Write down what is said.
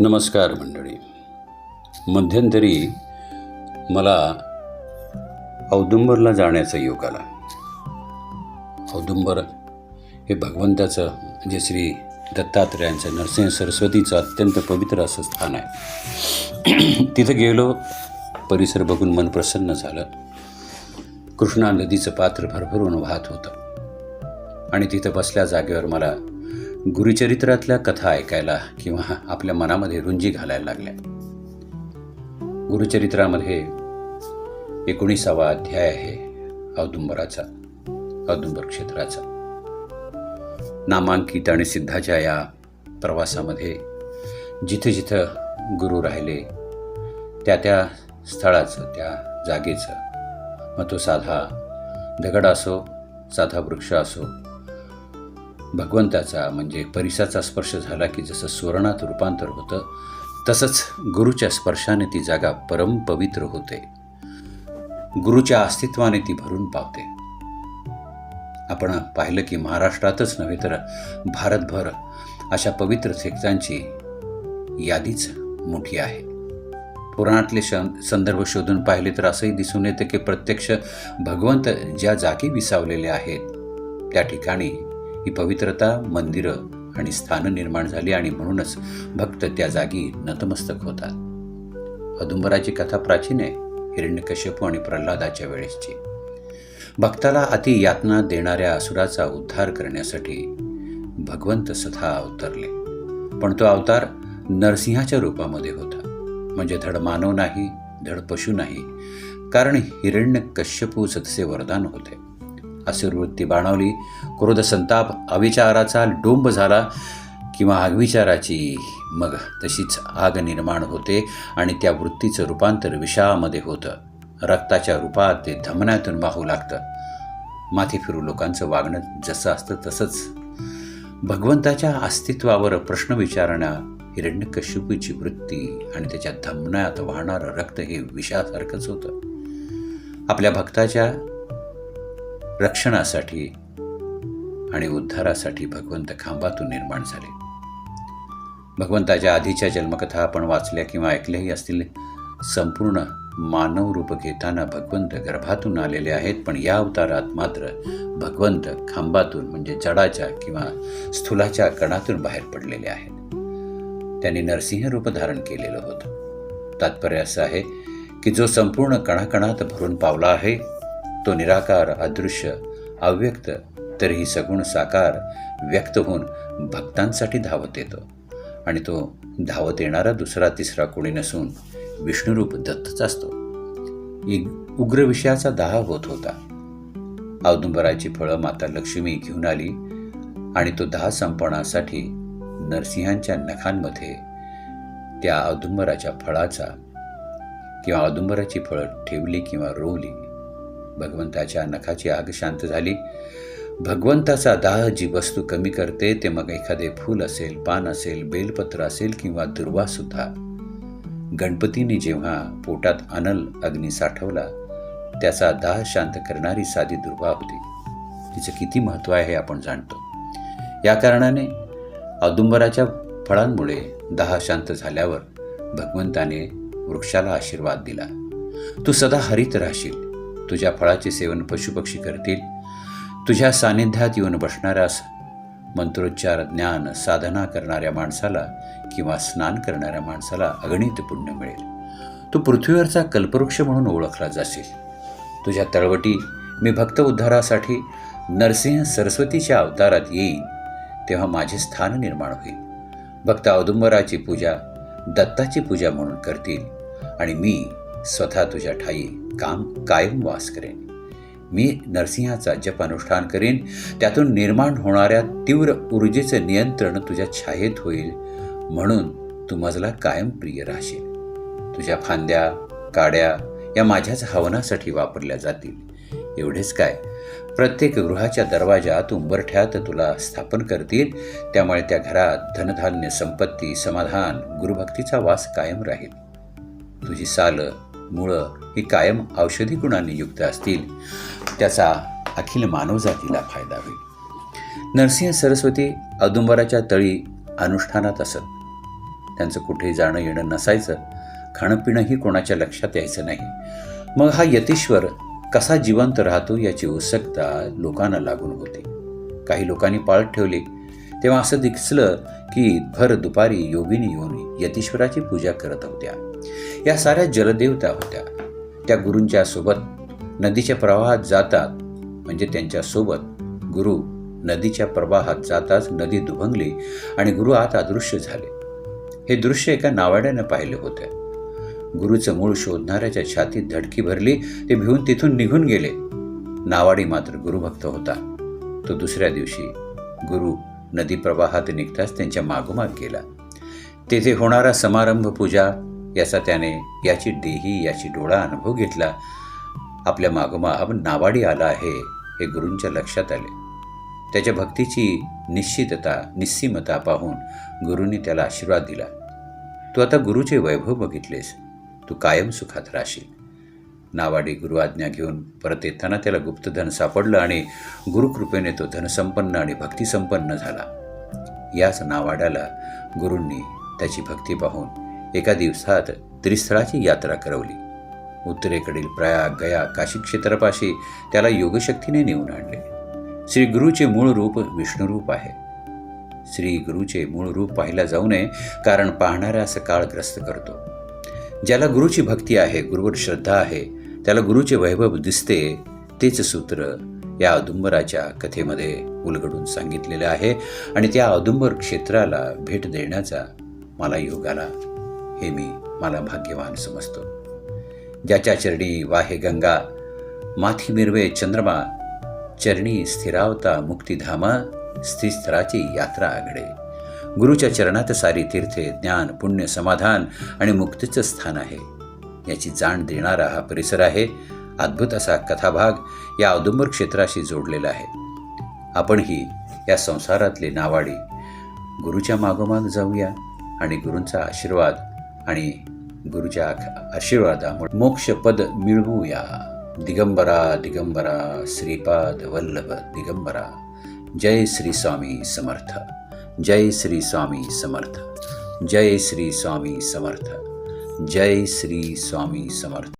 नमस्कार मंडळी. मध्यंतरी मला औदुंबरला जाण्याचा योग आला. औदुंबर हे भगवंताचं म्हणजे श्री दत्तात्रेयांचं नरसिंह सरस्वतीचं अत्यंत पवित्र असं स्थान आहे. तिथं गेलो परिसर बघून मन प्रसन्न झालं. कृष्णा नदीचं पात्र भरभरून वाहत होतं. आणि तिथं बसल्या जागेवर मला गुरुचरित्रातल्या कथा ऐकायला किंवा आपल्या मनामध्ये रुंजी घालायला लागल्या. गुरुचरित्रामध्ये एकोणीसावा अध्याय आहे औदुंबराचा औदुंबर क्षेत्राचा. नामांकित आणि सिद्धाच्या या प्रवासामध्ये जिथं जिथं गुरु राहिले त्या त्या स्थळाचं त्या जागेचं मग तो साधा दगड असो साधा वृक्ष असो भगवंताचा म्हणजे परिसाचा स्पर्श झाला की जसं सुवर्णात रूपांतर होतं तसंच गुरुच्या स्पर्शाने ती जागा परमपवित्र होते. गुरुच्या अस्तित्वाने ती भरून पावते. आपण पाहिलं की महाराष्ट्रातच नव्हे तर भारतभर अशा पवित्र तीर्थांची यादीच मोठी आहे. पुराणातले संदर्भ शोधून पाहिले तर असंही दिसून येतं की प्रत्यक्ष भगवंत ज्या जागी विसावलेले आहेत त्या ठिकाणी ही पवित्रता मंदिरं आणि स्थानं निर्माण झाली आणि म्हणूनच भक्त त्या जागी नतमस्तक होतात. औदुंबराची कथा प्राचीन आहे हिरण्यकश्यपू आणि प्रल्हादाच्या वेळेसची. भक्ताला अति यातना देणाऱ्या असुराचा उद्धार करण्यासाठी भगवंत स्वतः अवतरले. पण तो अवतार नरसिंहाच्या रूपामध्ये होता. म्हणजे धड मानव नाही धड पशु नाही. कारण हिरण्य कश्यपूच तसे वरदान होते. अशी वृत्ती बाणवली. क्रोध संताप अविचाराचा डोंब झाला किंवा आगविचाराची मग तशीच आग निर्माण होते आणि त्या वृत्तीचं रूपांतर विषामध्ये होतं. रक्ताच्या रूपात ते धमन्यातून वाहू लागतं. माथी फिरू लोकांचं वागणं जसं असतं तसंच. भगवंताच्या अस्तित्वावर प्रश्न विचारणं हिरण्यकश्यपूची वृत्ती आणि त्याच्या धमन्यात वाहणारं रक्त हे विषासारखंच होतं. आपल्या भक्ताच्या रक्षणासाठी आणि उद्धारासाठी भगवंत खांबातून निर्माण झाले. भगवंताच्या आधीच्या जन्मकथा आपण वाचल्या किंवा ऐकल्याही असतील. संपूर्ण मानव रूप घेताना भगवंत गर्भातून आलेले आहेत पण या अवतारात मात्र भगवंत खांबातून म्हणजे जडाच्या किंवा स्थूलाच्या कणातून बाहेर पडलेले आहेत. त्यांनी नरसिंह रूप धारण केलेलं होतं. तात्पर्य असं आहे की जो संपूर्ण कणाकणात भरून पावला आहे तो निराकार अदृश्य अव्यक्त तरीही सगुण साकार व्यक्त होऊन भक्तांसाठी धावत येतो. आणि तो धावत येणारा दुसरा तिसरा कोणी नसून विष्णुरूप दत्तच असतो. उग्र विषयाचा दाह होत होता. औदुंबराची फळं माता लक्ष्मी घेऊन आली आणि तो दाह संपवण्यासाठी नरसिंहांच्या नखांमध्ये त्या औदुंबराच्या फळाचा किंवा औदुंबराची फळं ठेवली किंवा रोवली. भगवंताच्या नखाची आग शांत झाली. भगवंताचा दाह जी वस्तू कमी करते ते मग एखादे फूल असेल पान असेल बेलपत्र असेल किंवा दुर्वा सुद्धा. गणपतीने जेव्हा पोटात अनल अग्नी साठवला त्याचा दाह शांत करणारी साधी दुर्वा होती. तिचं किती महत्त्व आहे हे आपण जाणतो. या कारणाने औदुंबराच्या फळांमुळे दाह शांत झाल्यावर भगवंताने वृक्षाला आशीर्वाद दिला. तू सदा हरित राहशील. तुझ्या फळाचे सेवन पशुपक्षी करतील. तुझ्या सानिध्यात येऊन बसणाऱ्यास मंत्रोच्चार ज्ञान साधना करणाऱ्या माणसाला किंवा स्नान करणाऱ्या माणसाला अगणित पुण्य मिळेल. तू पृथ्वीवरचा कल्पवृक्ष म्हणून ओळखला जाशील. तुझ्या तळवटी मी भक्त उद्धारासाठी नरसिंह सरस्वतीच्या अवतारात येईन तेव्हा माझे स्थान निर्माण होईल. भक्त औदुंबराची पूजा दत्ताची पूजा म्हणून करतील आणि मी स्वतः तुझ्या ठाई काम कायम वास करेन. मी नरसिंहाचा जप अनुष्ठान करेन. त्यातून निर्माण होणाऱ्या तीव्र ऊर्जेचं नियंत्रण तुझ्या छायेत होईल. म्हणून तू मजला कायम प्रिय राहशील. तुझ्या फांद्या काड्या या माझ्याच हवनासाठी वापरल्या जातील. एवढेच काय? प्रत्येक गृहाच्या दरवाजात उंबरठ्यात तुला स्थापन करतील. त्यामुळे त्या घरात धनधान्य संपत्ती समाधान गुरुभक्तीचा वास कायम राहील. तुझी सालं मुळं ही कायम औषधी गुणांनी युक्त असतील त्याचा अखिल मानवजातीला फायदा होईल. नरसिंह सरस्वती औदुंबराच्या तळी अनुष्ठानात असत. त्यांचं कुठेही जाणं येणं नसायचं. खाणं पिणंही कोणाच्या लक्षात यायचं नाही. मग हा यतीश्वर कसा जिवंत राहतो याची उत्सुकता लोकांना लागून होती. काही लोकांनी पाळत ठेवली. तेव्हा असं दिसलं की भर दुपारी योगिनी येऊन यतीश्वराची पूजा करत होत्या. या साऱ्या जलदेवता होत्या. त्या गुरूंच्या सोबत नदीच्या प्रवाहात जातात. म्हणजे त्यांच्यासोबत गुरु नदीच्या प्रवाहात जाताच नदी दुभंगली आणि गुरु आत अदृश्य झाले. हे दृश्य एका नावाड्यानं पाहिले होते. गुरुचं मूळ शोधणाऱ्याच्या छातीत धडकी भरली ते भिवून तिथून निघून गेले. नावाडी मात्र गुरुभक्त होता. तो दुसऱ्या दिवशी गुरु नदी प्रवाहात निघताच त्यांच्या मागोमाग गेला. तेथे होणारा समारंभ पूजा याचा त्याने याची देही याची डोळा अनुभव घेतला. आपल्या मागोमाग नावाडी आला आहे हे गुरूंच्या लक्षात आले. त्याच्या भक्तीची निश्चितता निस्सीमता पाहून गुरूंनी त्याला आशीर्वाद दिला. तू आता गुरुचे वैभव बघितलेस. तू कायम सुखात राहशील. नावाडी गुरु आज्ञा घेऊन परत येताना त्याला गुप्तधन सापडलं आणि गुरुकृपेने तो धनसंपन्न आणि भक्तिसंपन्न झाला. याच नावाड्याला गुरूंनी त्याची भक्ती पाहून एका दिवसात त्रिस्थळाची यात्रा करवली. उत्तरेकडील प्रयाग गया काशी क्षेत्रापाशी त्याला योगशक्तीने नेऊन आणले. श्री गुरुचे मूळ रूप विष्णुरूप आहे. श्री गुरुचे मूळ रूप पाहिला जाऊ नये कारण पाहणाऱ्यास काळग्रस्त करतो. ज्याला गुरुची भक्ती आहे गुरुवर श्रद्धा आहे त्याला गुरुचे वैभव दिसते तेच सूत्र या औदुंबराच्या कथेमध्ये उलगडून सांगितलेलं आहे आणि त्या औदुंबर क्षेत्राला भेट देण्याचा मला योग आला. हे मी मला भाग्यवान समजतो. ज्याच्या चरणी वाहे गंगा माथी मिरवे चंद्रमा चरणी स्थिरावता मुक्तिधामा स्त्रीस्तराची यात्रा आघडे. गुरुच्या चरणात सारी तीर्थे ज्ञान पुण्य समाधान आणि मुक्तीचं स्थान आहे. याची जाण देणारा हा परिसर आहे अद्भुत असा कथाभाग या औदुंबर क्षेत्राशी जोडलेला आहे. आपणही या संसारातले नावाडी गुरुच्या मागोमाग जाऊया आणि गुरूंचा आशीर्वाद आणि गुरुच्या आशीर्वादामुळे मोक्षपद मिळवूया. दिगंबरा दिगंबरा श्रीपाद वल्लभ दिगंबरा. जय श्री स्वामी समर्थ. जय श्री स्वामी समर्थ. जय श्री स्वामी समर्थ. जय श्री स्वामी समर्थ.